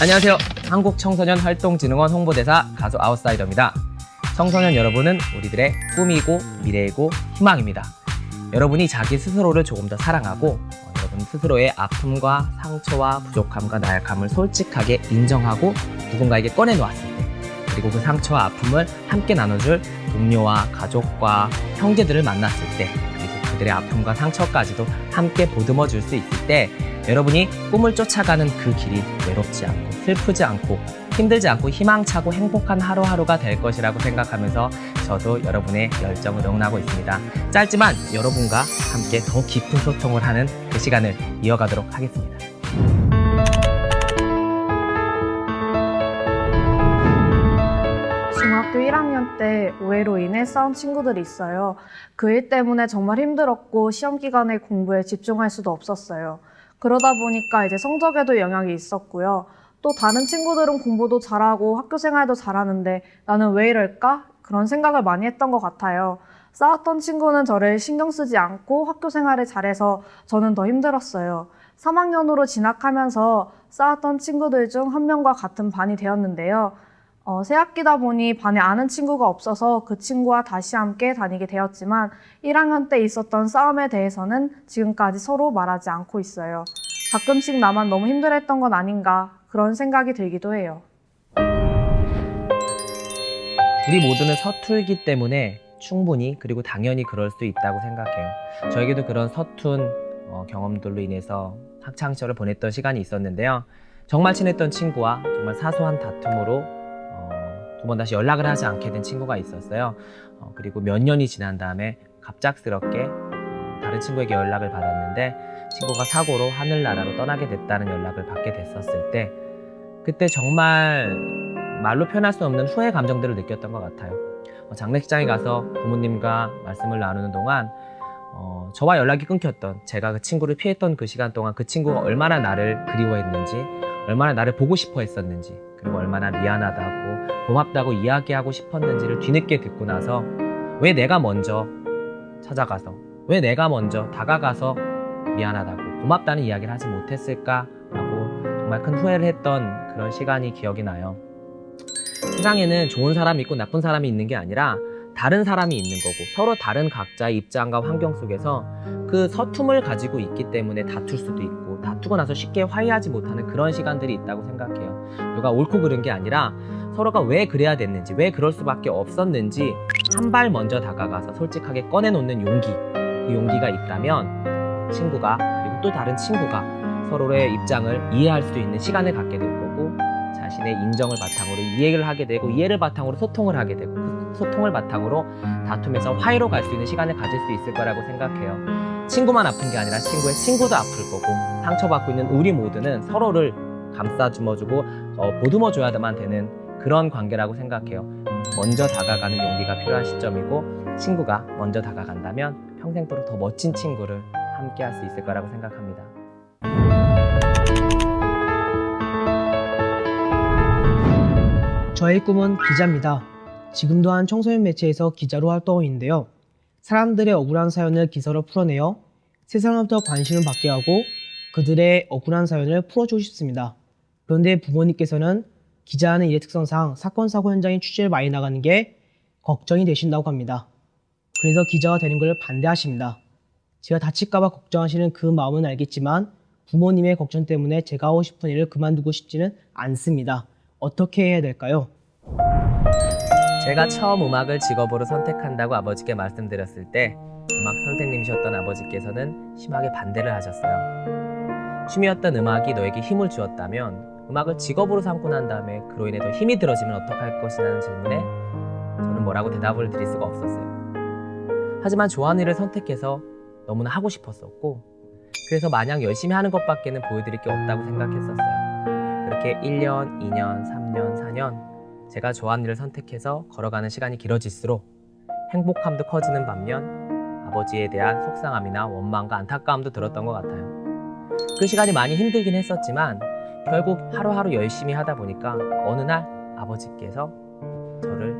안녕하세요. 한국청소년활동진흥원 홍보대사 가수 아웃사이더입니다. 청소년 여러분은 우리들의 꿈이고 미래이고 희망입니다. 여러분이 자기 스스로를 조금 더 사랑하고 어, 여러분 스스로의 아픔과 상처와 부족함과 나약함을 솔직하게 인정하고 누군가에게 꺼내놓았을 때 그리고 그 상처와 아픔을 함께 나눠줄 동료와 가족과 형제들을 만났을 때 그리고 그들의 아픔과 상처까지도 함께 보듬어 줄 수 있을 때 여러분이 꿈을 쫓아가는 그 길이 외롭지 않고 슬프지 않고 힘들지 않고 희망차고 행복한 하루하루가 될 것이라고 생각하면서 저도 여러분의 열정을 응원하고 있습니다. 짧지만 여러분과 함께 더 깊은 소통을 하는 그 시간을 이어가도록 하겠습니다. 중학교 1학년 때 오해로 인해 싸운 친구들이 있어요. 그 일 때문에 정말 힘들었고 시험 기간에 공부에 집중할 수도 없었어요. 그러다 보니까 이제 성적에도 영향이 있었고요. 또 다른 친구들은 공부도 잘하고 학교 생활도 잘하는데 나는 왜 이럴까? 그런 생각을 많이 했던 것 같아요. 싸웠던 친구는 저를 신경 쓰지 않고 학교 생활을 잘해서 저는 더 힘들었어요. 3학년으로 진학하면서 싸웠던 친구들 중 한 명과 같은 반이 되었는데요. 어, 새 학기다 보니 반에 아는 친구가 없어서 그 친구와 다시 함께 다니게 되었지만 1학년 때 있었던 싸움에 대해서는 지금까지 서로 말하지 않고 있어요. 가끔씩 나만 너무 힘들었던 건 아닌가 그런 생각이 들기도 해요. 우리 모두는 서툴기 때문에 충분히 그리고 당연히 그럴 수 있다고 생각해요. 저에게도 그런 서툰 어, 경험들로 인해서 학창 시절을 보냈던 시간이 있었는데요. 정말 친했던 친구와 정말 사소한 다툼으로 어, 두 번 다시 연락을 하지 않게 된 친구가 있었어요. 어, 그리고 몇 년이 지난 다음에 갑작스럽게 다른 친구에게 연락을 받았는데 친구가 사고로 하늘나라로 떠나게 됐다는 연락을 받게 됐었을 때 그때 정말 말로 표현할 수 없는 후회 감정들을 느꼈던 것 같아요. 어, 장례식장에 가서 부모님과 말씀을 나누는 동안 어, 저와 연락이 끊겼던 제가 그 친구를 피했던 그 시간 동안 그 친구가 얼마나 나를 그리워했는지 얼마나 나를 보고 싶어 했었는지 그리고 얼마나 미안하다고 고맙다고 이야기하고 싶었는지를 뒤늦게 듣고 나서 왜 내가 먼저 찾아가서 왜 내가 먼저 다가가서 미안하다고 고맙다는 이야기를 하지 못했을까라고 정말 큰 후회를 했던 그런 시간이 기억이 나요. 세상에는 좋은 사람이 있고 나쁜 사람이 있는 게 아니라 다른 사람이 있는 거고 서로 다른 각자의 입장과 환경 속에서 그 서툼을 가지고 있기 때문에 다툴 수도 있고 다투고 나서 쉽게 화해하지 못하는 그런 시간들이 있다고 생각해요. 누가 옳고 그른 게 아니라 서로가 왜 그래야 됐는지 왜 그럴 수밖에 없었는지 한 발 먼저 다가가서 솔직하게 꺼내놓는 용기 그 용기가 있다면 친구가 그리고 또 다른 친구가 서로의 입장을 이해할 수 있는 시간을 갖게 될 거고 자신의 인정을 바탕으로 이해를 하게 되고 이해를 바탕으로 소통을 하게 되고 그 소통을 바탕으로 다툼에서 화해로 갈 수 있는 시간을 가질 수 있을 거라고 생각해요. 친구만 아픈 게 아니라 친구의 친구도 아플 거고 상처받고 있는 우리 모두는 서로를 감싸주머주고 어, 보듬어 줘야만 되는 그런 관계라고 생각해요. 먼저 다가가는 용기가 필요한 시점이고 친구가 먼저 다가간다면 평생도록 더 멋진 친구를 함께 할 수 있을 거라고 생각합니다. 저의 꿈은 기자입니다. 지금도 한 청소년 매체에서 기자로 활동하고 있는데요. 사람들의 억울한 사연을 기사로 풀어내어 더 관심을 받게 하고 그들의 억울한 사연을 풀어주고 싶습니다. 그런데 부모님께서는 기자하는 일의 특성상 사건 사고 현장에 취재를 많이 나가는 게 걱정이 되신다고 합니다. 그래서 기자가 되는 걸 반대하십니다. 제가 다칠까봐 걱정하시는 그 마음은 알겠지만 부모님의 걱정 때문에 제가 하고 싶은 일을 그만두고 싶지는 않습니다. 어떻게 해야 될까요? 제가 처음 음악을 직업으로 선택한다고 아버지께 말씀드렸을 때 음악 선생님이셨던 아버지께서는 심하게 반대를 하셨어요. 취미였던 음악이 너에게 힘을 주었다면 음악을 직업으로 삼고 난 다음에 그로 인해 더 힘이 들어지면 어떡할 것이라는 질문에 저는 뭐라고 대답을 드릴 수가 없었어요. 하지만 좋아하는 일을 선택해서 너무나 하고 싶었었고 그래서 마냥 열심히 하는 것밖에는 보여드릴 게 없다고 생각했었어요. 그렇게 1년, 2년, 3년, 4년 제가 좋아하는 일을 선택해서 걸어가는 시간이 길어질수록 행복함도 커지는 반면 아버지에 대한 속상함이나 원망과 안타까움도 들었던 것 같아요. 그 시간이 많이 힘들긴 했었지만 결국 하루하루 열심히 하다 보니까 어느 날 아버지께서 저를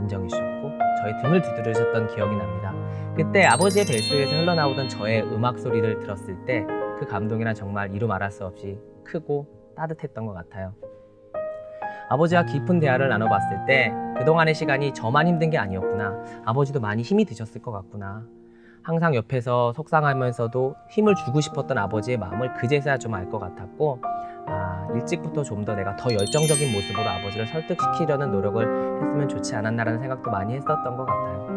인정해 주셨고 저의 등을 두드리셨던 기억이 납니다. 그때 아버지의 뱃속에서 흘러나오던 저의 음악 소리를 들었을 때 그 감동이란 정말 이루 말할 수 없이 크고 따뜻했던 것 같아요. 아버지와 깊은 대화를 나눠봤을 때 그동안의 시간이 저만 힘든 게 아니었구나. 아버지도 많이 힘이 드셨을 것 같구나. 항상 옆에서 속상하면서도 힘을 주고 싶었던 아버지의 마음을 그제서야 좀 알 것 같았고 아, 일찍부터 좀 더 내가 더 열정적인 모습으로 아버지를 설득시키려는 노력을 했으면 좋지 않았나라는 생각도 많이 했었던 것 같아요.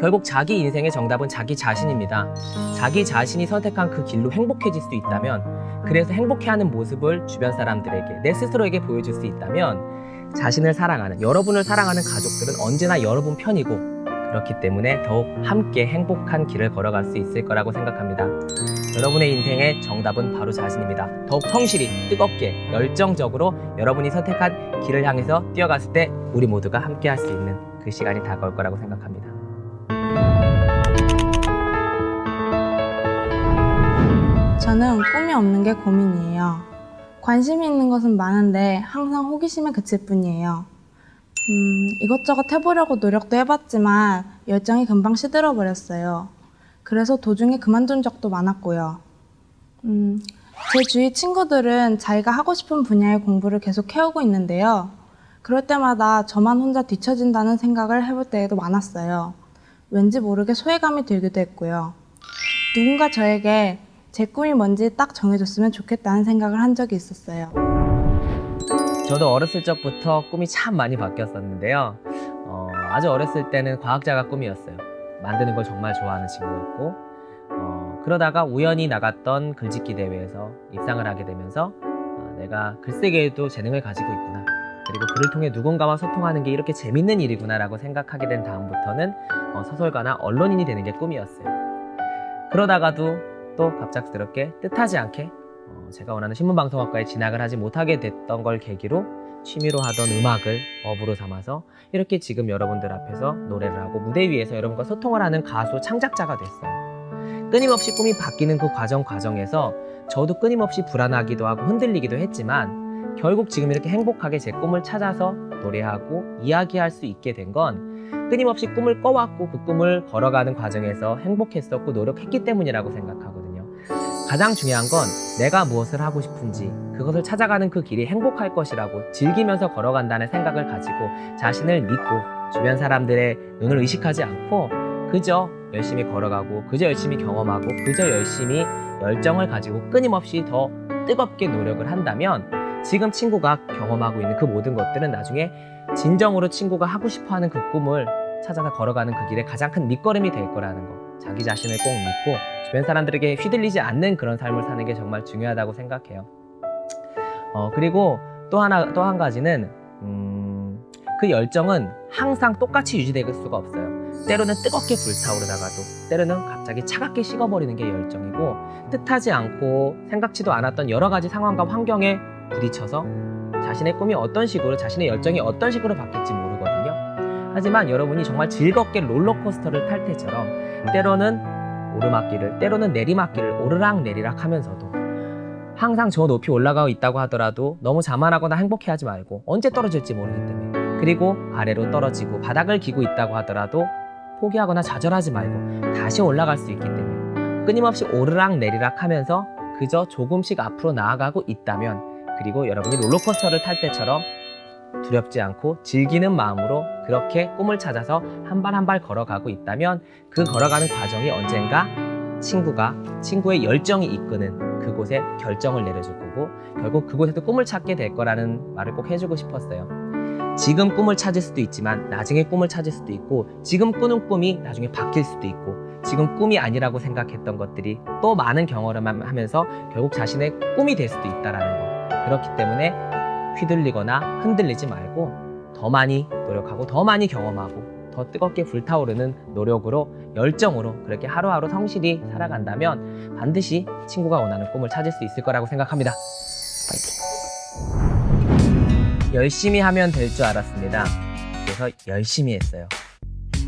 결국 자기 인생의 정답은 자기 자신입니다. 자기 자신이 선택한 그 길로 행복해질 수 있다면, 그래서 행복해하는 모습을 주변 사람들에게, 내 스스로에게 보여줄 수 있다면, 자신을 사랑하는, 여러분을 사랑하는 가족들은 언제나 여러분 편이고, 그렇기 때문에 더욱 함께 행복한 길을 걸어갈 수 있을 거라고 생각합니다. 여러분의 인생의 정답은 바로 자신입니다. 더욱 성실히, 뜨겁게, 열정적으로 여러분이 선택한 길을 향해서 뛰어갔을 때 우리 모두가 함께 할 수 있는 그 시간이 다가올 거라고 생각합니다. 저는 꿈이 없는 게 고민이에요. 관심이 있는 것은 많은데 항상 호기심에 그칠 뿐이에요. 음, 이것저것 해보려고 노력도 해봤지만 열정이 금방 시들어 버렸어요. 그래서 도중에 그만둔 적도 많았고요. 음, 제 주위 친구들은 자기가 하고 싶은 분야의 공부를 계속 해오고 있는데요. 그럴 때마다 저만 혼자 뒤처진다는 생각을 해볼 때도 많았어요. 왠지 모르게 소외감이 들기도 했고요. 누군가 저에게 제 꿈이 뭔지 딱 정해줬으면 좋겠다는 생각을 한 적이 있었어요. 저도 어렸을 적부터 꿈이 참 많이 바뀌었었는데요. 어, 아주 어렸을 때는 과학자가 꿈이었어요. 만드는 걸 정말 좋아하는 친구였고, 어, 그러다가 우연히 나갔던 글짓기 대회에서 입상을 하게 되면서 아, 내가 글쓰기에도 재능을 가지고 있구나. 그리고 글을 통해 누군가와 소통하는 게 이렇게 재밌는 일이구나라고 생각하게 된 다음부터는 어, 소설가나 언론인이 되는 게 꿈이었어요. 그러다가도 또 갑작스럽게 뜻하지 않게 어, 제가 원하는 신문방송학과에 진학을 하지 못하게 됐던 걸 계기로 취미로 하던 음악을 업으로 삼아서 이렇게 지금 여러분들 앞에서 노래를 하고 무대 위에서 여러분과 소통을 하는 가수 창작자가 됐어요. 끊임없이 꿈이 바뀌는 그 과정 과정에서 저도 끊임없이 불안하기도 하고 흔들리기도 했지만 결국 지금 이렇게 행복하게 제 꿈을 찾아서 노래하고 이야기할 수 있게 된 건 끊임없이 꿈을 꿔왔고 그 꿈을 걸어가는 과정에서 행복했었고 노력했기 때문이라고 생각하거든요. 가장 중요한 건 내가 무엇을 하고 싶은지 그것을 찾아가는 그 길이 행복할 것이라고 즐기면서 걸어간다는 생각을 가지고 자신을 믿고 주변 사람들의 눈을 의식하지 않고 그저 열심히 걸어가고 그저 열심히 경험하고 그저 열심히 열정을 가지고 끊임없이 더 뜨겁게 노력을 한다면 지금 친구가 경험하고 있는 그 모든 것들은 나중에 진정으로 친구가 하고 싶어 하는 그 꿈을 찾아서 걸어가는 그 길에 가장 큰 밑거름이 될 거라는 거. 자기 자신을 꼭 믿고 주변 사람들에게 휘둘리지 않는 그런 삶을 사는 게 정말 중요하다고 생각해요. 어, 그리고 또 하나, 또 한 가지는, 음, 그 열정은 항상 똑같이 유지될 수가 없어요. 때로는 뜨겁게 불타오르다가도, 때로는 갑자기 차갑게 식어버리는 게 열정이고, 뜻하지 않고 생각지도 않았던 여러 가지 상황과 환경에 부딪혀서 자신의 꿈이 어떤 식으로, 자신의 열정이 어떤 식으로 바뀔지 모르거든요. 하지만 여러분이 정말 즐겁게 롤러코스터를 탈 때처럼 때로는 오르막길을, 때로는 내리막길을 오르락 내리락 하면서도 항상 저 높이 올라가고 있다고 하더라도 너무 자만하거나 행복해하지 말고 언제 떨어질지 모르기 때문에 그리고 아래로 떨어지고 바닥을 기고 있다고 하더라도 포기하거나 좌절하지 말고 다시 올라갈 수 있기 때문에 끊임없이 오르락 내리락 하면서 그저 조금씩 앞으로 나아가고 있다면 그리고 여러분이 롤러코스터를 탈 때처럼 두렵지 않고 즐기는 마음으로 그렇게 꿈을 찾아서 한 발 한 발 걸어가고 있다면 그 걸어가는 과정이 언젠가 친구가 친구의 열정이 이끄는 그곳에 결정을 내려줄 거고 결국 그곳에서 꿈을 찾게 될 거라는 말을 꼭 해주고 싶었어요. 지금 꿈을 찾을 수도 있지만 나중에 꿈을 찾을 수도 있고 지금 꾸는 꿈이 나중에 바뀔 수도 있고 지금 꿈이 아니라고 생각했던 것들이 또 많은 경험을 하면서 결국 자신의 꿈이 될 수도 있다라는 거. 그렇기 때문에 휘둘리거나 흔들리지 말고 더 많이 노력하고 더 많이 경험하고 더 뜨겁게 불타오르는 노력으로 열정으로 그렇게 하루하루 성실히 살아간다면 반드시 친구가 원하는 꿈을 찾을 수 있을 거라고 생각합니다. 파이팅! 열심히 하면 될 줄 알았습니다. 그래서 열심히 했어요.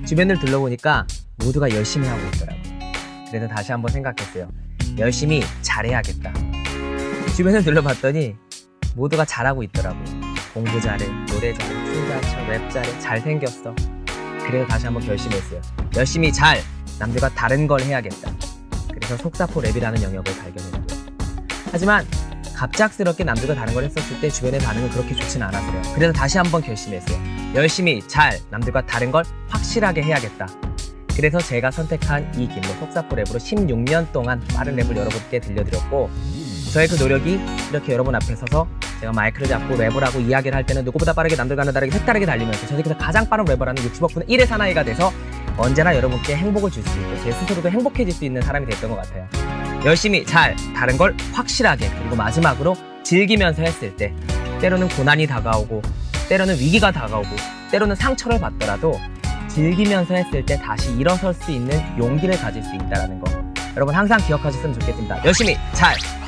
주변을 둘러보니까 모두가 열심히 하고 있더라고요. 그래서 다시 한번 생각했어요. 열심히 잘해야겠다. 주변을 둘러봤더니 모두가 잘하고 있더라고요. 공부 잘해, 노래 잘해, 춤 잘 춰, 랩 잘해, 잘생겼어. 그래서 다시 한번 결심했어요. 열심히 잘 남들과 다른 걸 해야겠다. 그래서 속사포 랩이라는 영역을 발견했고요. 하지만 갑작스럽게 남들과 다른 걸 했었을 때 주변의 반응은 그렇게 좋지는 않았어요. 그래서 다시 한번 결심했어요. 열심히 잘 남들과 다른 걸 확실하게 해야겠다. 그래서 제가 선택한 이 길로 속사포 랩으로 16년 동안 빠른 랩을 여러분께 들려드렸고 저의 그 노력이 이렇게 여러분 앞에 서서 제가 마이크를 잡고 랩을 하고 이야기를 할 때는 누구보다 빠르게 남들과는 다르게 색다르게 달리면서 저 세계에서 가장 빠른 랩을 하는 60억분의 1의 사나이가 돼서 언제나 여러분께 행복을 줄 수 있고 제 스스로도 행복해질 수 있는 사람이 됐던 것 같아요. 열심히 잘 다른 걸 확실하게 그리고 마지막으로 즐기면서 했을 때 때로는 고난이 다가오고 때로는 위기가 다가오고 때로는 상처를 받더라도 즐기면서 했을 때 다시 일어설 수 있는 용기를 가질 수 있다는 거 여러분 항상 기억하셨으면 좋겠습니다. 열심히 잘